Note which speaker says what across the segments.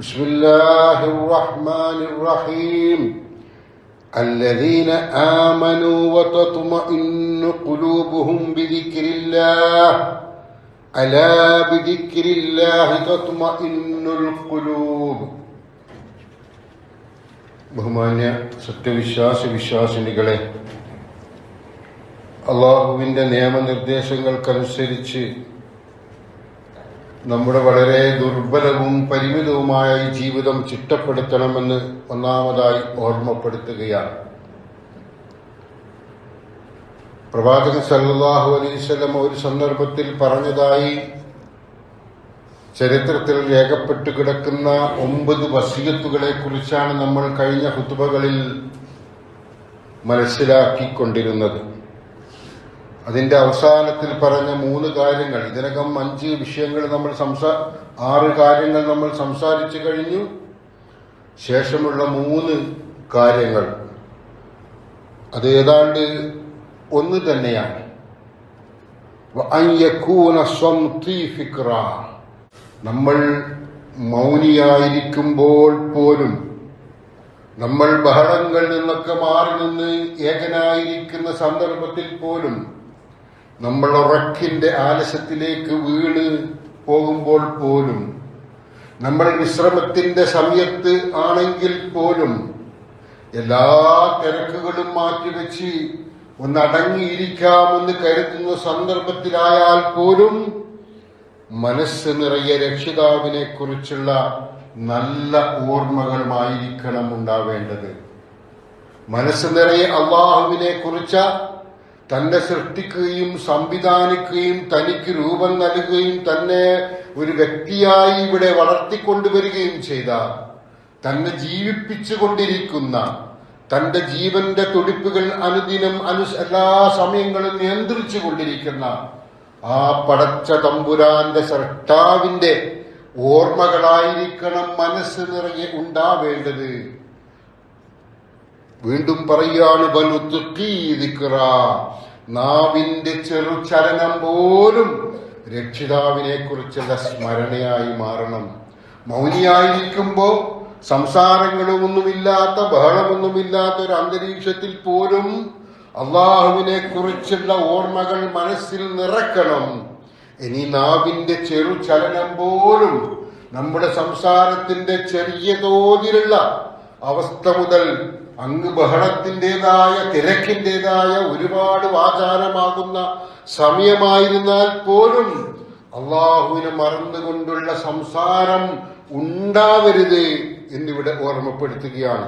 Speaker 1: بسم الله الرحمن الرحيم الذين آمنوا وتطمئن قلوبهم بذكر الله ألا بذكر الله تطمئن القلوب ബഹുമാന്യ സത്യവിശ്വാസി വിശ്വാസിനികളെ അള്ളാഹുവിൻ്റെ നിയമനിർദ്ദേശങ്ങൾക്കനുസരിച്ച് നമ്മുടെ വളരെ ദുർബലവും പരിമിതവുമായ ഈ ജീവിതം ചിട്ടപ്പെടുത്തണമെന്ന് ഒന്നാമതായി ഓർമ്മപ്പെടുത്തുകയാണ്. പ്രവാചകൻ സല്ലാഹു അലൈവല്ലം ഒരു സന്ദർഭത്തിൽ പറഞ്ഞതായി ചരിത്രത്തിൽ രേഖപ്പെട്ടു കിടക്കുന്ന ഒമ്പത് വസീയത്തുകളെ കുറിച്ചാണ് നമ്മൾ കഴിഞ്ഞ ഹുത്തുബകളിൽ മനസ്സിലാക്കിക്കൊണ്ടിരുന്നത്. അതിന്റെ അവസാനത്തിൽ പറഞ്ഞ മൂന്ന് കാര്യങ്ങൾ. ഇതിനകം അഞ്ച് വിഷയങ്ങൾ നമ്മൾ സംസാ ആറ് കാര്യങ്ങൾ നമ്മൾ സംസാരിച്ചു കഴിഞ്ഞു. ശേഷമുള്ള മൂന്ന് കാര്യങ്ങൾ. അത് ഏതാണ്ട് ഒന്ന് തന്നെയാണ്. നമ്മൾ മൗനിയായിരിക്കുമ്പോൾ പോലും നമ്മൾ ബഹളങ്ങളിൽ നിന്നൊക്കെ മാറി നിന്ന് ഏകനായിരിക്കുന്ന സന്ദർഭത്തിൽ പോലും നമ്മൾ ഉറക്കിന്റെ ആലസ്യത്തിലേക്ക് വീണ് പോകുമ്പോൾ പോലും നമ്മൾ വിശ്രമത്തിന്റെ സമയത്ത് ആണെങ്കിൽ പോലും എല്ലാ തിരക്കുകളും മാറ്റിവെച്ച് ഒന്ന് അടങ്ങിയിരിക്കാമെന്ന് കരുതുന്ന സന്ദർഭത്തിലായാൽ പോലും മനസ്സ് നിറയെ രക്ഷിതാവിനെ കുറിച്ചുള്ള നല്ല ഓർമ്മകളുമായിരിക്കണം ഉണ്ടാവേണ്ടത്. മനസ്സ് നിറയെ അള്ളാഹുവിനെ കുറിച്ച തന്നെ സൃഷ്ടിക്കുകയും സംവിധാനിക്കുകയും തനിക്ക് രൂപം നൽകുകയും തന്നെ ഒരു വ്യക്തിയായി ഇവിടെ വളർത്തിക്കൊണ്ടുവരികയും ചെയ്ത തന്നെ ജീവിപ്പിച്ചുകൊണ്ടിരിക്കുന്ന തന്റെ ജീവന്റെ തുടിപ്പുകൾ അനുദിനം അനു എല്ലാ സമയങ്ങളും നിയന്ത്രിച്ചു കൊണ്ടിരിക്കുന്ന ആ പടച്ച തമ്പുരാന്റെ സൃഷ്ടാവിന്റെ ഓർമ്മകളായിരിക്കണം മനസ്സ് നിറയെ ഉണ്ടാവേണ്ടത്. വീണ്ടും പറയാണ് വലുത്തുക്കീതിക്ര നാവിന്റെ ചെറു ചലനം പോലും രക്ഷിതാവിനെ കുറിച്ചുള്ള സ്മരണയായി മാറണം. മൗനിയായിരിക്കുമ്പോ സംസാരങ്ങളൊന്നുമില്ലാത്ത ബഹളമൊന്നുമില്ലാത്ത ഒരു അന്തരീക്ഷത്തിൽ പോലും അള്ളാഹുവിനെ കുറിച്ചുള്ള ഓർമ്മകൾ മനസ്സിൽ നിറക്കണം. ഇനി നാവിന്റെ ചെറു ചലനം പോലും നമ്മുടെ സംസാരത്തിന്റെ ചെറിയ തോതിലുള്ള അവസ്ഥ മുതൽ അങ്ങ് ബഹളത്തിന്റെതായ തിരക്കിന്റെതായ ഒരുപാട് ആചാരമാകുന്ന സമയമായിരുന്നാൽ പോലും അള്ളാഹുവിനെ മറന്നുകൊണ്ടുള്ള സംസാരം ഉണ്ടാവരുത് എന്നിവിടെ ഓർമ്മപ്പെടുത്തുകയാണ്.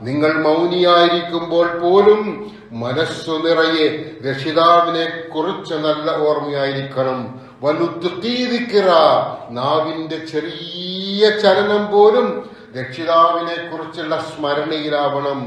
Speaker 1: നിങ്ങൾ മൗനിയായിരിക്കുമ്പോൾ പോലും മനസ്സു നിറയെ രക്ഷിതാവിനെ കുറിച്ച് നല്ല ഓർമ്മയായിരിക്കണം. വലുത്തുക്കീതിക്കിറ നാവിന്റെ ചെറിയ ചലനം പോലും രക്ഷിതാവിനെ കുറിച്ചുള്ള സ്മരണയിലാവണം.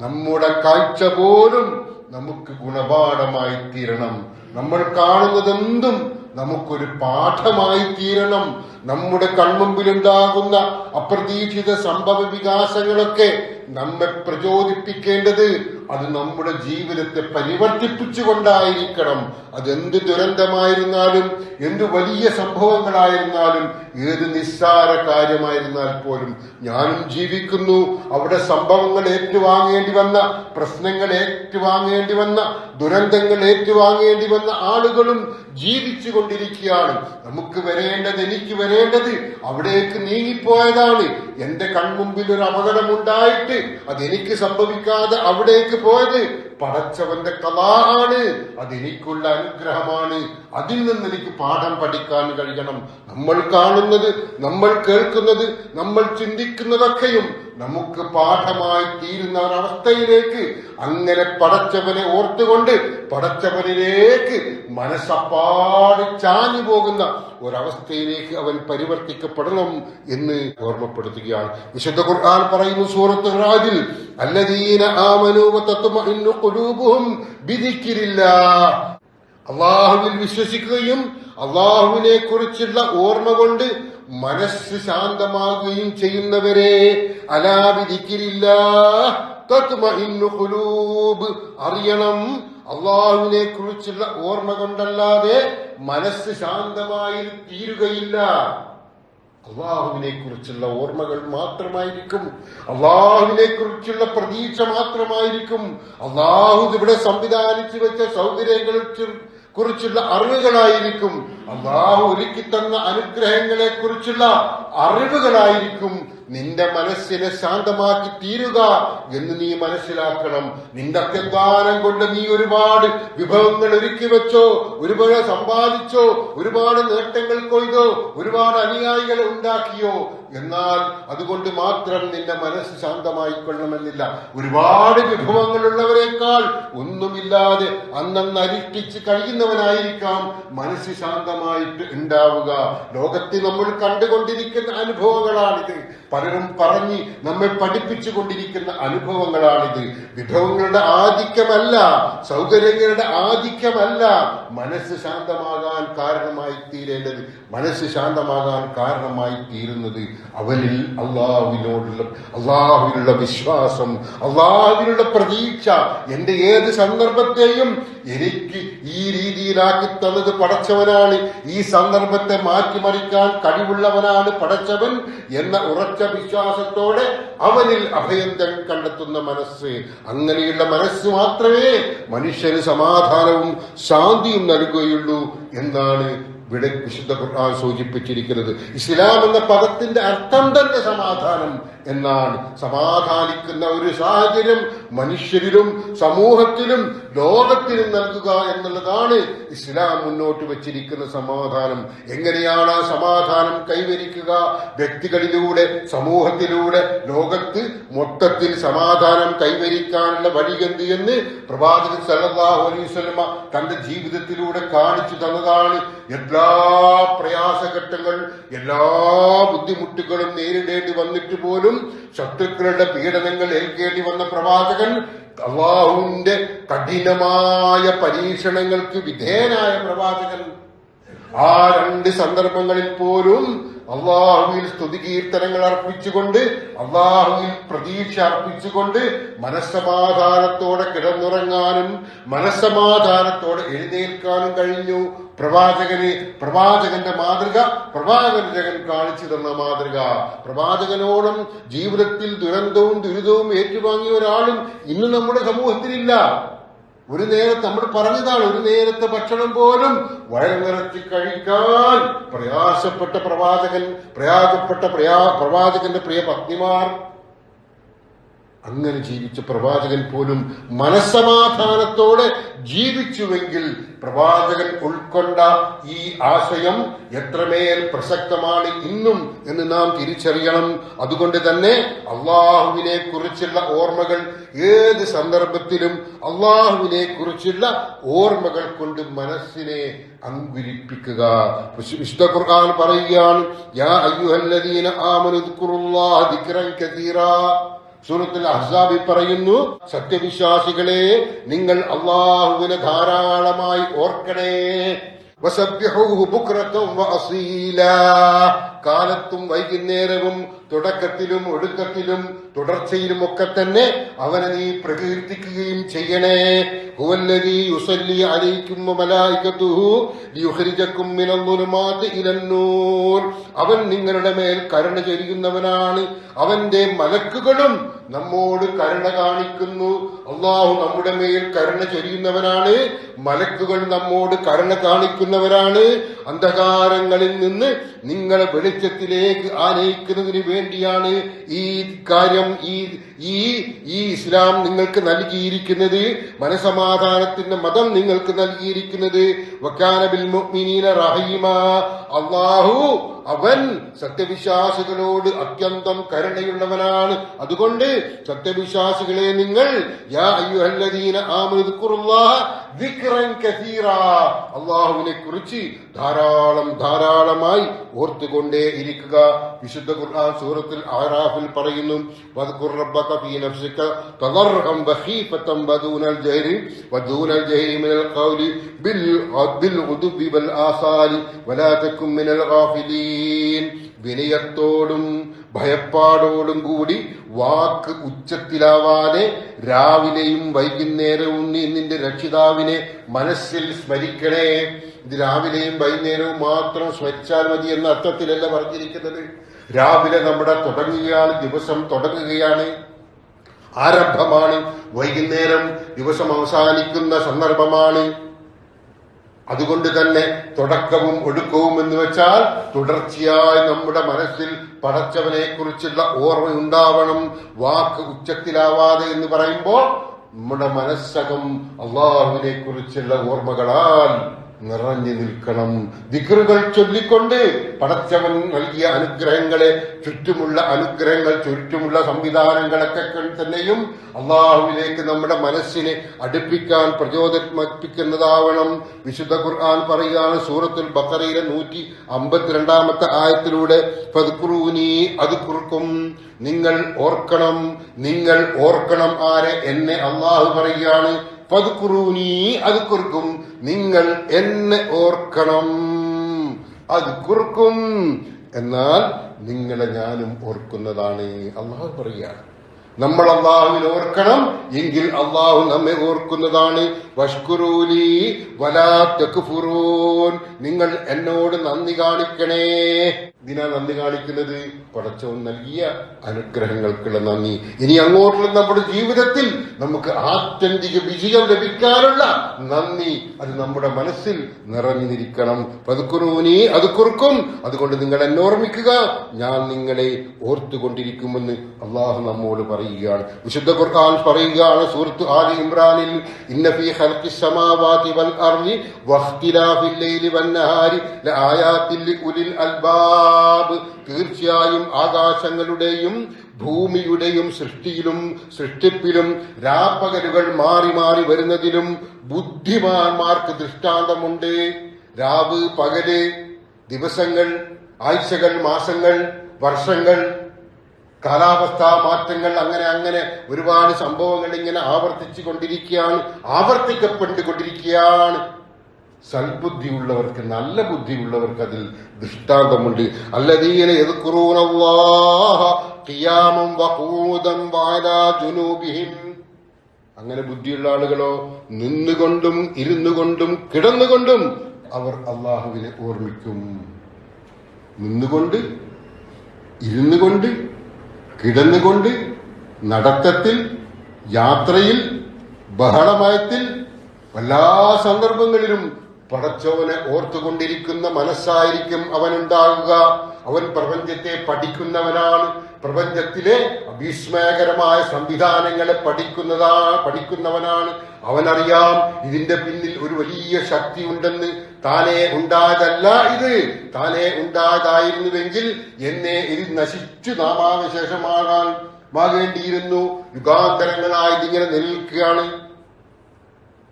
Speaker 1: നമ്മുടെ കാഴ്ച പോലും നമുക്ക് ഗുണപാഠമായി തീരണം നമ്മൾ കാണുന്നതെന്തും നമുക്കൊരു പാഠമായി തീരണം നമ്മുടെ കൺമുമ്പിലുണ്ടാകുന്ന അപ്രതീക്ഷിത സംഭവ വികാസങ്ങളൊക്കെ നമ്മെ പ്രചോദിപ്പിക്കേണ്ടത് അത് നമ്മുടെ ജീവിതത്തെ പരിവർത്തിപ്പിച്ചു പരിവർത്തിപ്പിച്ചുകൊണ്ടായിരിക്കണം. അതെന്ത് ദുരന്തമായിരുന്നാലും എന്ത് വലിയ സംഭവങ്ങളായിരുന്നാലും ഏത് നിസ്സാര കാര്യമായിരുന്നാൽ പോലും ഞാനും ജീവിക്കുന്നു. അവിടെ സംഭവങ്ങൾ ഏറ്റുവാങ്ങേണ്ടി വന്ന പ്രശ്നങ്ങൾ ഏറ്റുവാങ്ങേണ്ടി വന്ന ദുരന്തങ്ങൾ ഏറ്റുവാങ്ങേണ്ടി വന്ന ആളുകളും ജീവിച്ചു കൊണ്ടിരിക്കുകയാണ് നമുക്ക് വരേണ്ടത് എനിക്ക് വരേണ്ടത് അവിടേക്ക് നീങ്ങിപ്പോയതാണ്. എന്റെ കൺമുമ്പിൽ ഒരു അപകടം ഉണ്ടായിട്ട് അതെനിക്ക് സംഭവിക്കാതെ അവിടേക്ക് പോയത് പടച്ചവന്റെ കലാഹാണ് അതെനിക്കുള്ള അനുഗ്രഹമാണ്. അതിൽ നിന്ന് എനിക്ക് പാഠം പഠിക്കാൻ കഴിയണം. നമ്മൾ കാണുന്നത് നമ്മൾ കേൾക്കുന്നത് നമ്മൾ ചിന്തിക്കുന്നതൊക്കെയും നമുക്ക് പാഠമായി തീരുന്ന ഒരവസ്ഥയിലേക്ക് അങ്ങനെ പടച്ചവനെ ഓർത്തുകൊണ്ട് പടച്ചവനിലേക്ക് മനസ്സപ്പാടി ചാഞ്ഞു പോകുന്ന ഒരവസ്ഥയിലേക്ക് അവൻ പരിവർത്തിക്കപ്പെടണം എന്ന് ഓർമ്മപ്പെടുത്തുകയാണ്. വിശുദ്ധ ഖുർആൻ പറയുന്നു സൂറത്ത് റാജിൽ അല്ലദീന ആമനൂവ ഖുലൂബുഹും വിധിക്കില്ല അള്ളാഹുവിൽ വിശ്വസിക്കുകയും അള്ളാഹുവിനെ കുറിച്ചുള്ള ഓർമ്മ കൊണ്ട് മനസ്സ് ശാന്തമാകുകയും ചെയ്യുന്നവരെ അലാവിധിക്കില്ല അറിയണം അള്ളാഹുവിനെ കുറിച്ചുള്ള ഓർമ്മ കൊണ്ടല്ലാതെ മനസ്സ് ശാന്തമായി തീരുകയില്ല. അള്ളാഹുവിനെ കുറിച്ചുള്ള ഓർമ്മകൾ മാത്രമായിരിക്കും. അള്ളാഹുവിനെ കുറിച്ചുള്ള പ്രതീക്ഷ മാത്രമായിരിക്കും. അള്ളാഹു ഇവിടെ സംവിധാനിച്ചു വെച്ച സൗകര്യങ്ങൾ കുറിച്ചുള്ള അറിവുകളായിരിക്കും. അള്ളാഹു ഒരുക്കി തന്ന അനുഗ്രഹങ്ങളെ കുറിച്ചുള്ള അറിവുകളായിരിക്കും. നിന്റെ മനസ്സിനെ ശാന്തമാക്കി തീരുക എന്ന് നീ മനസ്സിലാക്കണം. നിന്റെ അത്യന്താനം കൊണ്ട് നീ ഒരുപാട് വിഭവങ്ങൾ ഒരുക്കി വെച്ചോ ഒരുപാട് സമ്പാദിച്ചോ ഒരുപാട് നേട്ടങ്ങൾ കൊയ്തോ ഒരുപാട് അനുയായികളെ ഉണ്ടാക്കിയോ എന്നാൽ അതുകൊണ്ട് മാത്രം നിന്റെ മനസ്സ് ശാന്തമായിക്കൊള്ളണമെന്നില്ല. ഒരുപാട് വിഭവങ്ങളുള്ളവരെക്കാൾ ഒന്നുമില്ലാതെ അന്നന്ന് അരിഷ്ടിച്ച് കഴിയുന്നവനായിരിക്കാം മനസ്സ് ശാന്തമായിട്ട് ഉണ്ടാവുക. ലോകത്തിൽ നമ്മൾ കണ്ടുകൊണ്ടിരിക്കുന്ന അനുഭവങ്ങളാണിത്. പലരും പറഞ്ഞ് നമ്മെ പഠിപ്പിച്ചു കൊണ്ടിരിക്കുന്ന അനുഭവങ്ങളാണിത്. വിഭവങ്ങളുടെ ആധിക്യമല്ല സൗകര്യങ്ങളുടെ ആധിക്യമല്ല മനസ്സ് ശാന്തമാകാൻ കാരണമായി തീരേണ്ടത് മനസ്സ് ശാന്തമാകാൻ കാരണമായി തീരുന്നത് അവനിൽ അള്ളാഹുവിനോടുള്ള അള്ളാഹുവിനുള്ള വിശ്വാസം അള്ളാഹുവിനുള്ള പ്രതീക്ഷ എന്റെ ഏത് സന്ദർഭത്തെയും എനിക്ക് ഈ രീതിയിലാക്കി തന്നത് പടച്ചവനാണ്. ഈ സന്ദർഭത്തെ മാറ്റിമറിക്കാൻ കഴിവുള്ളവനാണ് പടച്ചവൻ എന്ന ഉറച്ച വിശ്വാസത്തോടെ അവനിൽ അഭയന്തം കണ്ടെത്തുന്ന മനസ്സ്. അങ്ങനെയുള്ള മനസ്സ് മാത്രമേ മനുഷ്യന് സമാധാനവും ശാന്തിയും നൽകുകയുള്ളൂ എന്നാണ് ഇവിടെ വിശുദ്ധ ഖുർആൻ സൂചിപ്പിച്ചിരിക്കുന്നത്. ഇസ്ലാം എന്ന പദത്തിന്റെ അർത്ഥം തന്നെ സമാധാനം. എന്നാണ് സമാധാനിക്കുന്ന ഒരു സാഹചര്യം മനുഷ്യരിലും സമൂഹത്തിലും ലോകത്തിലും നൽകുക എന്നുള്ളതാണ് ഇസ്ലാം മുന്നോട്ട് വച്ചിരിക്കുന്ന സമാധാനം. എങ്ങനെയാണ് ആ സമാധാനം കൈവരിക്കുക? വ്യക്തികളിലൂടെ സമൂഹത്തിലൂടെ ലോകത്ത് മൊത്തത്തിൽ സമാധാനം കൈവരിക്കാനുള്ള വഴിയെന്ത് എന്ന് പ്രവാചകൻ സല്ലല്ലാഹു അലൈഹി വസല്ലമ തന്റെ ജീവിതത്തിലൂടെ കാണിച്ചു തന്നതാണ്. എല്ലാ പ്രയാസഘട്ടങ്ങൾ എല്ലാ ബുദ്ധിമുട്ടുകളും നേരിടേണ്ടി വന്നിട്ട് പോലും ശത്രുക്കളുടെ പീഡനങ്ങൾ ഏൽക്കേണ്ടി വന്ന പ്രവാചകൻ അള്ളാഹുവിന്റെ കഠിനമായ പരീക്ഷണങ്ങൾക്ക് വിധേയനായ പ്രവാചകൻ. ആ രണ്ട് സന്ദർഭങ്ങളിൽ പോലും അള്ളാഹുവിൽ സ്തുതികീർത്തനങ്ങൾ അർപ്പിച്ചുകൊണ്ട് അള്ളാഹുവിൽ പ്രതീക്ഷ അർപ്പിച്ചുകൊണ്ട് മനസ്സമാധാനത്തോടെ കിടന്നുറങ്ങാനും മനസ്സമാധാനത്തോടെ എഴുന്നേൽക്കാനും കഴിഞ്ഞു. പ്രവാചകന് പ്രവാചകന്റെ മാതൃക പ്രവാചകൻ കാണിച്ചു തന്ന മാതൃക. പ്രവാചകനോടും ജീവിതത്തിൽ ദുരന്തവും ദുരിതവും ഏറ്റുവാങ്ങിയ ഒരാളും ഇന്ന് നമ്മുടെ സമൂഹത്തിലില്ല. ഒരു നേരത്തെ നമ്മൾ പറഞ്ഞതാണ് ഒരു നേരത്തെ ഭക്ഷണം പോലും വയർ നിറച്ച് കഴിക്കാൻ പ്രയാസപ്പെട്ട പ്രവാചകൻ പ്രയാസപ്പെട്ട പ്രയാ പ്രവാചകന്റെ പ്രിയ പത്നിമാർ അങ്ങനെ ജീവിച്ച പ്രവാചകൻ പോലും മനസ്സമാധാനത്തോടെ ജീവിച്ചുവെങ്കിൽ പ്രവാചകൻ ഉൾക്കൊണ്ട ഈ ആശയം എത്രമേൽ പ്രസക്തമാണ് ഇന്നും എന്ന് നാം തിരിച്ചറിയണം. അതുകൊണ്ട് തന്നെ അള്ളാഹുവിനെ കുറിച്ചുള്ള ഓർമ്മകൾ ഏത് സന്ദർഭത്തിലും അള്ളാഹുവിനെ കുറിച്ചുള്ള ഓർമ്മകൾ കൊണ്ട് മനസ്സിനെ അങ്കുരിപ്പിക്കുക. വിശുദ്ധ ഖുർആൻ പറയുകയാണ് യാ അയ്യുഹല്ലദീന ആമനുദ്കുറുല്ലാഹ ദിക്റൻ കതീറാ സൂറത്തുൽ അഹ്സാബി പറയുന്നു സത്യവിശ്വാസികളെ നിങ്ങൾ അള്ളാഹുവിനെ ധാരാളമായി ഓർക്കണേ. കാലത്തും വൈകുന്നേരവും തുടക്കത്തിലും ഒടുക്കത്തിലും തുടർച്ചയിലും ഒക്കെ തന്നെ അവനെ നീ പ്രകീർത്തിക്കുകയും ചെയ്യണേ. അലൈക്കും ഇലൻ അവൻ നിങ്ങളുടെ മേൽ കരുണ ചൊരിയുന്നവനാണ്. അവന്റെ മലക്കുകളും നമ്മോട് കരുണ കാണിക്കുന്നു. അള്ളാഹു നമ്മുടെ മേൽ കരുണ ചൊരിയുന്നവനാണ്. മലക്കുകൾ നമ്മോട് കരുണ കാണിക്കുന്നവരാണ്. അന്ധകാരങ്ങളിൽ നിന്ന് നിങ്ങളെ വെളിച്ചത്തിലേക്ക് ആനയിക്കുന്നതിന് വേണ്ടിയാണ് ഈ കാര്യം ഈ ഈ ഈ ഇസ്ലാം നിങ്ങൾക്ക് നൽകിയിരിക്കുന്നത്. മനസമാധാനത്തിന്റെ മതം നിങ്ങൾക്ക് നൽകിയിരിക്കുന്നത്. വക്കാനബിൽ അള്ളാഹു അവൻ സത്യവിശ്വാസികളോട് അത്യന്തം കരുണയുള്ളവനാണ്. അതുകൊണ്ട് സത്യവിശ്വാസികളെ നിങ്ങൾ അള്ളാഹുവിനെ കുറിച്ച് ധാരാളം ധാരാളമായി ഓർത്തുകൊണ്ടേ ഇരിക്കുക. വിശുദ്ധ ഖുർആൻ സൂറത്തിൽ ആറാഫിൽ പറയുന്നു വദ്കുർ റബ്ബക ഫീ നഫ്സിക മിനൽ വഖീഫതൻ വിനയത്തോടും ഭയപ്പാടോടും കൂടി വാക്ക് ഉച്ചത്തിലാവാതെ രാവിലെയും വൈകുന്നേരവും നീ നിന്റെ രക്ഷിതാവിനെ മനസ്സിൽ സ്മരിക്കണേ. ഇത് രാവിലെയും വൈകുന്നേരവും മാത്രം സ്മരിച്ചാൽ മതി എന്ന അർത്ഥത്തിലല്ല പറഞ്ഞിരിക്കുന്നത്. രാവിലെ നമ്മുടെ തുടങ്ങുകയാണ് ദിവസം തുടങ്ങുകയാണ്. ആരംഭമാണ് വൈകുന്നേരം ദിവസം അവസാനിക്കുന്ന സന്ദർഭമാണ്. അതുകൊണ്ട് തന്നെ തുടക്കവും ഒടുക്കവും എന്ന് വെച്ചാൽ തുടർച്ചയായി നമ്മുടെ മനസ്സിൽ പടച്ചവനെ കുറിച്ചുള്ള ഓർമ്മ ഉണ്ടാവണം വാക്ക് ഉച്ചത്തിലാവാതെ എന്ന് പറയുമ്പോൾ നമ്മുടെ മനസ്സകം അള്ളാഹുവിനെ കുറിച്ചുള്ള ഓർമ്മകളാൽ നിറഞ്ഞു നിൽക്കണം. ദിക്റുകൾ ചൊല്ലിക്കൊണ്ട് പടച്ചവൻ നൽകിയ അനുഗ്രഹങ്ങളെ ചുറ്റുമുള്ള അനുഗ്രഹങ്ങൾ ചുറ്റുമുള്ള സംവിധാനങ്ങളൊക്കെ തന്നെയും അള്ളാഹുവിലേക്ക് നമ്മുടെ മനസ്സിനെ അടുപ്പിക്കാൻ പ്രചോദിപ്പിക്കുന്നതാവണം. വിശുദ്ധ ഖുർആൻ പറയുകയാണ് സൂറത്തുൽ ബക്കറയിലെ നൂറ്റി അമ്പത്തിരണ്ടാമത്തെ ആയത്തിലൂടെ ഫദ്ഖുറൂനി അത് കുറുക്കും നിങ്ങൾ ഓർക്കണം നിങ്ങൾ ഓർക്കണം ആരെ എന്നെ അള്ളാഹു പറയുകയാണ്. പതുക്കുറൂനീ അത് കുറുക്കും നിങ്ങൾ എന്നെ ഓർക്കണം. അത് കുറുക്കും. എന്നാൽ നിങ്ങളെ ഞാനും ഓർക്കുന്നതാണ്. അള്ളാഹു പറയുകയാണ്. നമ്മൾ അള്ളാഹുവിനെ ഓർക്കണം. എങ്കിൽ അള്ളാഹു നമ്മെ ഓർക്കുന്നതാണ്. വഷ്കുറൂലി വലാ തെക്കുഫുറൂൻ നിങ്ങൾ എന്നോട് നന്ദി കാണിക്കണേ. ഇതിനാ നന്ദി കാണിക്കുന്നത്. പടച്ചവൻ നൽകിയ അനുഗ്രഹങ്ങൾക്കുള്ള നന്ദി. ഇനി അങ്ങോട്ടുള്ള നമ്മുടെ ജീവിതത്തിൽ നമുക്ക് ആത്യന്തിക വിജയം ലഭിക്കാനുള്ള നന്ദി. അത് നമ്മുടെ മനസ്സിൽ നിറഞ്ഞിരിക്കണം. പതുക്കുറൂനി അത് കുറുക്കും അതുകൊണ്ട് നിങ്ങൾ എന്നെ ഓർമ്മിക്കുക. ഞാൻ നിങ്ങളെ ഓർത്തുകൊണ്ടിരിക്കുമെന്ന് അള്ളാഹു നമ്മോട് പറയുകയാണ്. വിശുദ്ധ ഖുർആൻ പറയുകയാണ് സൂറത്ത് ആലി ഇമ്രാനിൽ ഇന്ന ഫീ ഖൽഖി സമാവാതി വൽ അർളി വഖ്തിലാഫിൽ ലൈലി വന്നഹാരി ലആയാത്തിൽ ലിഉലിൽ അൽബാബ്. തീർച്ചയായും ആകാശങ്ങളുടെയും ഭൂമിയുടെയും സൃഷ്ടിയിലും സൃഷ്ടിപ്പിലും രാപ്പകലുകൾ മാറി മാറി വരുന്നതിലും ബുദ്ധിമാന്മാർക്ക് ദൃഷ്ടാന്തമുണ്ട്. രാവ് പകൽ ദിവസങ്ങൾ ആഴ്ചകൾ മാസങ്ങൾ വർഷങ്ങൾ കാലാവസ്ഥാ മാറ്റങ്ങൾ അങ്ങനെ അങ്ങനെ ഒരുപാട് സംഭവങ്ങൾ ഇങ്ങനെ ആവർത്തിച്ചു കൊണ്ടിരിക്കുകയാണ് ആവർത്തിക്കപ്പെട്ടുകൊണ്ടിരിക്കുകയാണ്. സൽബുദ്ധിയുള്ളവർക്ക് നല്ല ബുദ്ധിയുള്ളവർക്ക് അതിൽ ദൃഷ്ടാന്തമുണ്ട്. അല്ലതീനെ അങ്ങനെ ബുദ്ധിയുള്ള ആളുകളോ നിന്നുകൊണ്ടും ഇരുന്നുകൊണ്ടും കിടന്നുകൊണ്ടും അവർ അള്ളാഹുവിനെ ഓർമ്മിക്കും. നിന്നുകൊണ്ട് ഇരുന്നുകൊണ്ട് കിടന്നുകൊണ്ട് നടത്തത്തിൽ യാത്രയിൽ ബഹളമയത്തിൽ എല്ലാ സന്ദർഭങ്ങളിലും പടച്ചവനെ ഓർത്തുകൊണ്ടിരിക്കുന്ന മനസ്സായിരിക്കും അവനുണ്ടാകുക അവൻ പ്രപഞ്ചത്തെ പഠിക്കുന്നവനാണ്. പ്രപഞ്ചത്തിലെ ഭീഷ്മകരമായ സംവിധാനങ്ങളെ പഠിക്കുന്നതാ പഠിക്കുന്നവനാണ്. അവനറിയാം ഇതിന്റെ പിന്നിൽ ഒരു വലിയ ശക്തി ഉണ്ടെന്ന് താനെ ഉണ്ടായതല്ല ഇത്. താനെ ഉണ്ടായതായിരുന്നുവെങ്കിൽ എന്നെ ഇത് നശിച്ചു നാമാവശേഷമാകാൻ മാകേണ്ടിയിരുന്നു യുഗാന്തരങ്ങളായി ഇതിങ്ങനെ നിലനിൽക്കുകയാണ്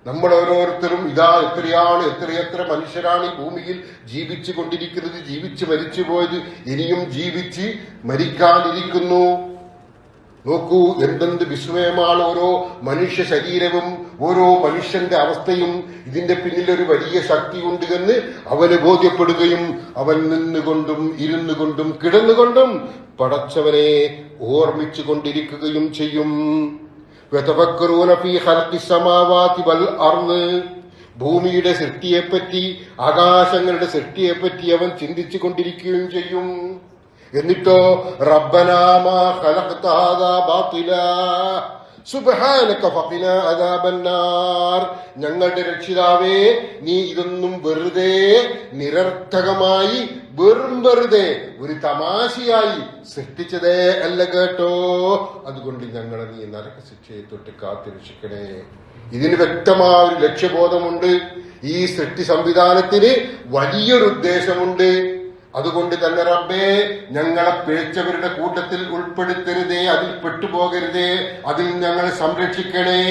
Speaker 1: നമ്മൾ ഓരോരുത്തരും ഇതാ എത്രയാണ് എത്രയെത്ര മനുഷ്യരാണ് ഈ ഭൂമിയിൽ ജീവിച്ചു കൊണ്ടിരിക്കുന്നത് ജീവിച്ച് മരിച്ചു പോയത്. ഇനിയും ജീവിച്ച് മരിക്കാനിരിക്കുന്നു. നോക്കൂ എന്തെന്ത് വിസ്മയമാണ് ഓരോ മനുഷ്യ ശരീരവും ഓരോ മനുഷ്യന്റെ അവസ്ഥയും. ഇതിന്റെ പിന്നിൽ ഒരു വലിയ ശക്തി ഉണ്ട് എന്ന് അവന് ബോധ്യപ്പെടുകയും അവൻ നിന്നുകൊണ്ടും ഇരുന്നു കൊണ്ടും കിടന്നുകൊണ്ടും പടച്ചവനെ ഓർമ്മിച്ചു കൊണ്ടിരിക്കുകയും ചെയ്യും. ഭൂമിയുടെ സൃഷ്ടിയെപ്പറ്റി ആകാശങ്ങളുടെ സൃഷ്ടിയെപ്പറ്റി അവൻ ചിന്തിച്ചു കൊണ്ടിരിക്കുകയും ചെയ്യും. എന്നിട്ടോ റബ്ബനാമ ഞങ്ങളുടെ രക്ഷിതാവേ നീ ഇതൊന്നും വെറുതെ നിരർത്ഥകമായി വെറും വെറുതെ ഒരു തമാശയായി സൃഷ്ടിച്ചതേ അല്ല കേട്ടോ. അതുകൊണ്ട് ഞങ്ങളെ നീ നരക ശിക്ഷയെ തൊട്ട് കാത്തിരക്ഷിക്കണേ. ഇതിന് വ്യക്തമായ ഒരു ലക്ഷ്യബോധമുണ്ട്. ഈ സൃഷ്ടി സംവിധാനത്തിന് വലിയൊരു ഉദ്ദേശമുണ്ട്. അതുകൊണ്ട് തന്നെ റബ്ബേ ഞങ്ങളെ പിഴച്ചവരുടെ കൂട്ടത്തിൽ ഉൾപ്പെടുത്തരുതേ അതിൽ പെട്ടുപോകരുതേ അതിൽ ഞങ്ങളെ സംരക്ഷിക്കണേ.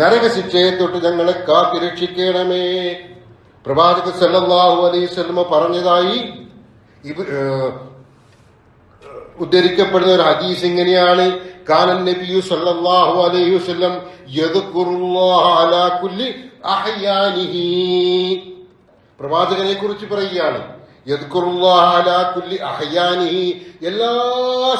Speaker 1: നരകശിക്ഷയെ തൊട്ട് ഞങ്ങളെ കാത്തിരക്ഷിക്കണമേ പ്രവാചക സല്ലല്ലാഹു അലൈഹി വസല്ലമ പറഞ്ഞതായി ഉദ്ധരിക്കപ്പെടുന്ന ഒരു ഹദീസ് ഇങ്ങനെയാണ്. കാനൻ നബിയു സല്ലല്ലാഹു അലൈഹി വസല്ലം അലാ കുല്ലി പ്രവാചകനെ കുറിച്ച് പറയുകയാണ്. എല്ലാ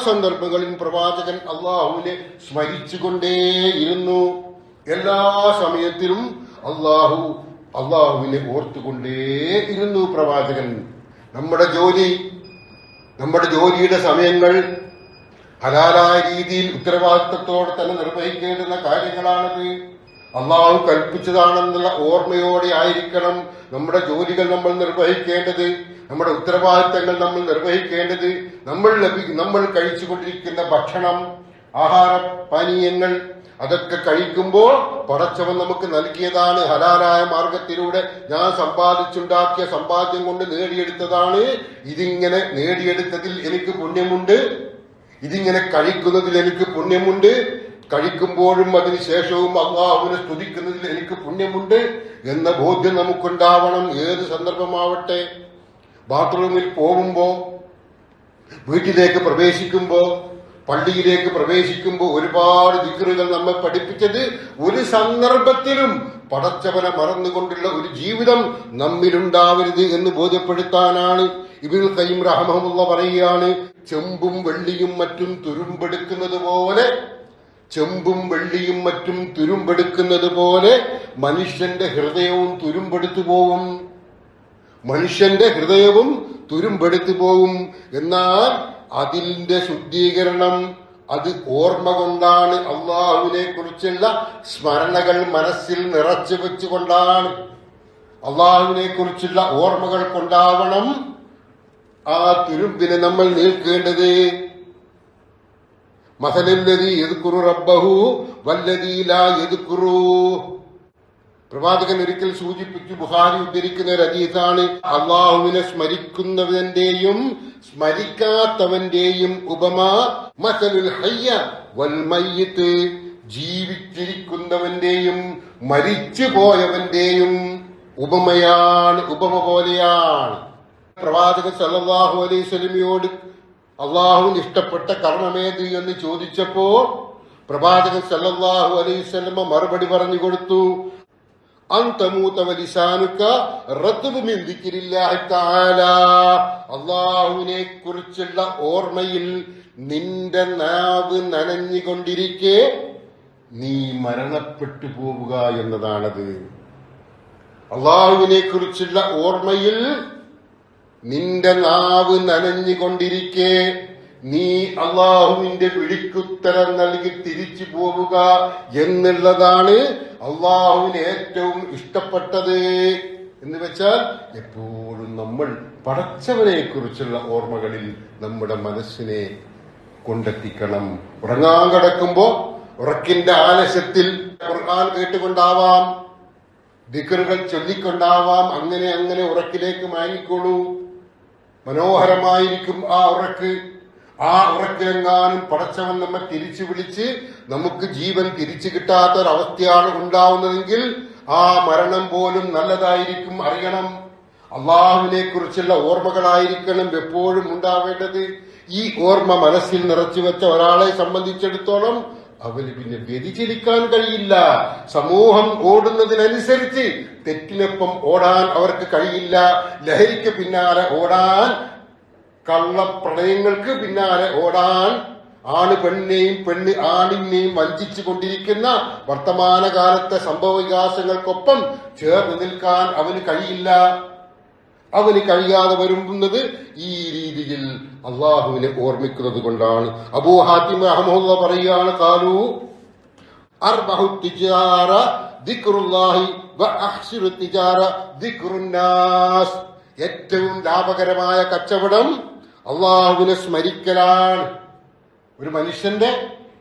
Speaker 1: സന്ദർഭങ്ങളിലും പ്രവാചകൻ അള്ളാഹുവിനെ സ്മരിച്ചുകൊണ്ടേയിരുന്നു. എല്ലാ സമയത്തിലും അള്ളാഹു അള്ളാഹുവിനെ ഓർത്തുകൊണ്ടേയിരുന്നു പ്രവാചകൻ. നമ്മുടെ ജോലി നമ്മുടെ ജോലിയുടെ സമയങ്ങൾ ഹലാലായ രീതിയിൽ ഉത്തരവാദിത്തത്തോടെ തന്നെ നിർവഹിക്കേണ്ടുന്ന കാര്യങ്ങളാണത്. അള്ളാഹു കൽപ്പിച്ചതാണെന്നുള്ള ഓർമ്മയോടെ ആയിരിക്കണം നമ്മുടെ ജോലികൾ നമ്മൾ നിർവഹിക്കേണ്ടത്. നമ്മുടെ ഉത്തരവാദിത്തങ്ങൾ നമ്മൾ നിർവഹിക്കേണ്ടത് നമ്മൾ ലഭി നമ്മൾ കഴിച്ചുകൊണ്ടിരിക്കുന്ന ഭക്ഷണം ആഹാര പാനീയങ്ങൾ അതൊക്കെ കഴിക്കുമ്പോൾ പടച്ചവൻ നമുക്ക് നൽകിയതാണ് ഹലാലായ മാർഗത്തിലൂടെ ഞാൻ സമ്പാദിച്ചുണ്ടാക്കിയ സമ്പാദ്യം കൊണ്ട് നേടിയെടുത്തതാണ്. ഇതിങ്ങനെ നേടിയെടുത്തതിൽ എനിക്ക് പുണ്യമുണ്ട്. ഇതിങ്ങനെ കഴിക്കുന്നതിൽ എനിക്ക് പുണ്യമുണ്ട്. കഴിക്കുമ്പോഴും അതിനുശേഷവും അള്ളാഹുവിനെ സ്തുതിക്കുന്നതിൽ എനിക്ക് പുണ്യമുണ്ട് എന്ന ബോധ്യം നമുക്കുണ്ടാവണം. ഏത് സന്ദർഭമാവട്ടെ? ബാത്റൂമിൽ പോകുമ്പോ വീട്ടിലേക്ക് പ്രവേശിക്കുമ്പോ പള്ളിയിലേക്ക് പ്രവേശിക്കുമ്പോൾ ഒരുപാട് ദിക്കറുകൾ നമ്മെ പഠിപ്പിച്ചത് ഒരു സന്ദർഭത്തിലും പടച്ചവനെ മറന്നുകൊണ്ടുള്ള ഒരു ജീവിതം നമ്മിലുണ്ടാവരുത് എന്ന് ബോധ്യപ്പെടുത്താനാണ് ഇബിൻ കയ്യം റഹമുള്ള പറയുകയാണ്. ചെമ്പും വെള്ളിയും മറ്റും തുരുമ്പെടുക്കുന്നത് പോലെ ചെമ്പും വെള്ളിയും മറ്റും തുരുമ്പെടുക്കുന്നത് പോലെ മനുഷ്യന്റെ ഹൃദയവും തുരുമ്പെടുത്തു പോകും മനുഷ്യന്റെ ഹൃദയവും തുരുമ്പെടുത്തു പോകും എന്നാൽ അതിന്റെ ശുദ്ധീകരണം അത് ഓർമ്മ കൊണ്ടാണ് അള്ളാഹുവിനെ കുറിച്ചുള്ള സ്മരണകൾ മനസ്സിൽ നിറച്ചു വെച്ചുകൊണ്ടാണ്. അള്ളാഹുവിനെ കുറിച്ചുള്ള ഓർമ്മകൾ കൊണ്ടാവണം ആ തുരുമ്പിനെ നമ്മൾ നീക്കേണ്ടത്. മസലല്ലതി എതുക്കുറു റബ്ബഹു വല്ലതിയിലാ എതുക്കുറു പ്രവാചകൻ ഒരിക്കൽ സൂചിപ്പിച്ചു ബുഹാരി ഉദ്ധരിക്കുന്ന ഒരു അതീതാണ് അള്ളാഹുവിനെ സ്മരിക്കുന്നവന്റെയും സ്മരിക്കാത്തവന്റെയും ഉപമ മസലുൽ ഹയ്യ ജീവിച്ചിരിക്കുന്നവന്റെയും മരിച്ചു പോയവന്റെയും ഉപമയാണ് ഉപമ പോലെയാണ്. പ്രവാചകൻ സല്ലാഹു അലൈഹി സ്വലമിയോട് അള്ളാഹുവിന് ഇഷ്ടപ്പെട്ട കർമ്മമേത് എന്ന് ചോദിച്ചപ്പോ പ്രവാചകൻ സല്ലാഹു അലൈഹി സ്വലമ മറുപടി പറഞ്ഞു കൊടുത്തു അള്ളാഹുവിനെ കുറിച്ചുള്ള ഓർമ്മയിൽ നിന്റെ നാവ് നനഞ്ഞുകൊണ്ടിരിക്കെ നീ മരണപ്പെട്ടു പോവുക എന്നതാണത്. അള്ളാഹുവിനെ കുറിച്ചുള്ള ഓർമ്മയിൽ നിന്റെ നാവ് നനഞ്ഞുകൊണ്ടിരിക്കെ നീ അള്ളാഹുവിന്റെ വിളിക്കുത്തരം നൽകി തിരിച്ചു പോവുക എന്നുള്ളതാണ് അള്ളാഹുവിന് ഏറ്റവും ഇഷ്ടപ്പെട്ടത്. എന്ന് വെച്ചാൽ എപ്പോഴും നമ്മൾ പടച്ചവനെ കുറിച്ചുള്ള ഓർമ്മകളിൽ നമ്മുടെ മനസ്സിനെ കൊണ്ടെത്തിക്കണം. ഉറങ്ങാൻ കിടക്കുമ്പോ ഉറക്കിന്റെ ആലസ്യത്തിൽ ഖുർആൻ കേട്ടുകൊണ്ടാവാം ദിക്കറുകൾ ചൊല്ലിക്കൊണ്ടാവാം അങ്ങനെ അങ്ങനെ ഉറക്കിലേക്ക് മാങ്ങിക്കോളൂ മനോഹരമായിരിക്കും ആ ഉറക്ക്. ആ ഉറക്കെങ്ങാനും പടച്ചവൻ നമ്മെ തിരിച്ചു വിളിച്ച് നമുക്ക് ജീവൻ തിരിച്ചു കിട്ടാത്ത ഒരവസ്ഥയാണ് ഉണ്ടാവുന്നതെങ്കിൽ ആ മരണം പോലും നല്ലതായിരിക്കും അറിയണം. അള്ളാഹുവിനെ കുറിച്ചുള്ള ഓർമ്മകളായിരിക്കണം എപ്പോഴും ഉണ്ടാവേണ്ടത്. ഈ ഓർമ്മ മനസ്സിൽ നിറച്ചു വെച്ച ഒരാളെ സംബന്ധിച്ചിടത്തോളം അവന് പിന്നെ വ്യതിചലിക്കാൻ കഴിയില്ല. സമൂഹം ഓടുന്നതിനനുസരിച്ച് തെറ്റിനൊപ്പം ഓടാൻ അവർക്ക് കഴിയില്ല. ലഹരിക്ക് പിന്നാലെ ഓടാൻ കള്ളപ്രണയങ്ങൾക്ക് പിന്നാലെ ഓടാൻ ആണ് പെണ്ണിനെയും പെണ്ണ് ആണിനെയും വഞ്ചിച്ചു കൊണ്ടിരിക്കുന്ന വർത്തമാനകാലത്തെ സംഭവ വികാസങ്ങൾക്കൊപ്പം ചേർന്ന് നിൽക്കാൻ അവന് കഴിയില്ല. അവന് കഴിയാതെ വരുന്നത് ഈ രീതിയിൽ അള്ളാഹുവിനെ ഓർമ്മിക്കുന്നത് കൊണ്ടാണ്. അബൂ ഹാത്തിമ അഹമ്മദ് പറയുകയാണ് കാലു ഏറ്റവും ലാഭകരമായ കച്ചവടം അള്ളാഹുവിനെ സ്മരിക്കലാണ്. ഒരു മനുഷ്യന്റെ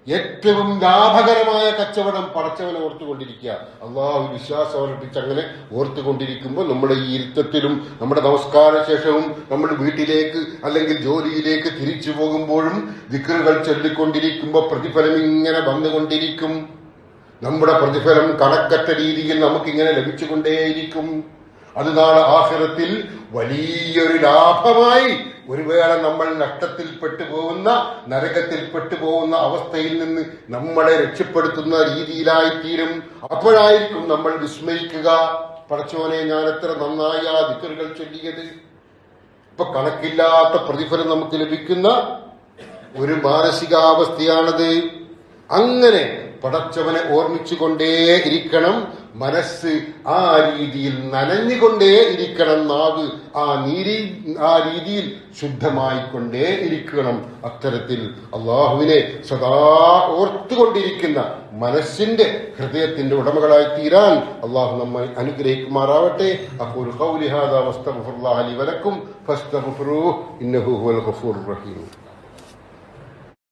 Speaker 1: ഏറ്റവും ലാഭകരമായ കച്ചവടം പടച്ചവനെ ഓർത്തുകൊണ്ടിരിക്കുക. അള്ളാഹു വിശ്വാസം അർപ്പിച്ച് അങ്ങനെ ഓർത്തുകൊണ്ടിരിക്കുമ്പോൾ നമ്മുടെ ഈ ഇരുത്തത്തിലും നമ്മുടെ നമസ്കാര ശേഷവും നമ്മൾ വീട്ടിലേക്ക് അല്ലെങ്കിൽ ജോലിയിലേക്ക് തിരിച്ചു പോകുമ്പോഴും വിക്രുകൾ ചൊല്ലിക്കൊണ്ടിരിക്കുമ്പോൾ പ്രതിഫലം ഇങ്ങനെ വന്നുകൊണ്ടിരിക്കും. നമ്മുടെ പ്രതിഫലം കണക്കറ്റ രീതിയിൽ നമുക്കിങ്ങനെ ലഭിച്ചുകൊണ്ടേയിരിക്കും. അത് നാളെ ആഹ്റത്തിൽ വലിയൊരു ലാഭമായി ഒരു വേള നമ്മൾ നഷ്ടത്തിൽപ്പെട്ടു പോകുന്ന നരകത്തിൽപ്പെട്ടു പോകുന്ന അവസ്ഥയിൽ നിന്ന് നമ്മളെ രക്ഷപ്പെടുത്തുന്ന രീതിയിലായി തീരും അപ്പോഴായിരിക്കും നമ്മൾ വിസ്മരിക്കുക പടച്ചോനെ ഞാൻ എത്ര നന്നായി ആ ദിക്കറുകൾ ചൊല്ലിയത്. ഇപ്പൊ കണക്കില്ലാത്ത പ്രതിഫലം നമുക്ക് ലഭിക്കുന്ന ഒരു മാനസികാവസ്ഥയാണത്. അങ്ങനെ പടച്ചവനെ ഓർമ്മിച്ചുകൊണ്ടേ ഇരിക്കണം. മനസ്സ് ആ രീതിയിൽ നനഞ്ഞുകൊണ്ടേ ഇരിക്കണം. നാവ് ആ നീരി ആ രീതിയിൽ ശുദ്ധമായിക്കൊണ്ടേ ഇരിക്കണം. അത്തരത്തിൽ അള്ളാഹുവിനെ സദാ ഓർത്തുകൊണ്ടിരിക്കുന്ന മനസ്സിന്റെ ഹൃദയത്തിന്റെ ഉടമകളായി തീരാൻ അള്ളാഹു നമ്മെ അനുഗ്രഹിക്കുമാറാവട്ടെ. അപ്പോൾ ഖൗലി ഹാദാ വസ്തഗ്ഫിറുല്ലാഹ ലി വലക്കും. ഫസ്തഗ്ഫിറൂഹു ഇന്നഹു ഹുവൽ റഹീം.